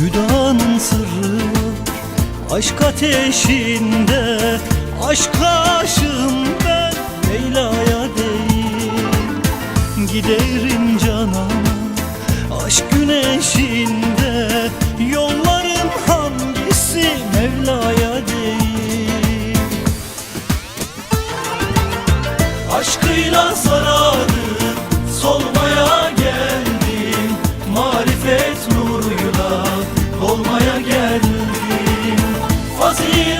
Hüdanın sırrı Aşk ateşinde Aşk aşığım ben Leyla'ya değil Giderim canana Aşk güneşinde Yolların hangisi Mevla'ya değil? Aşkıyla saran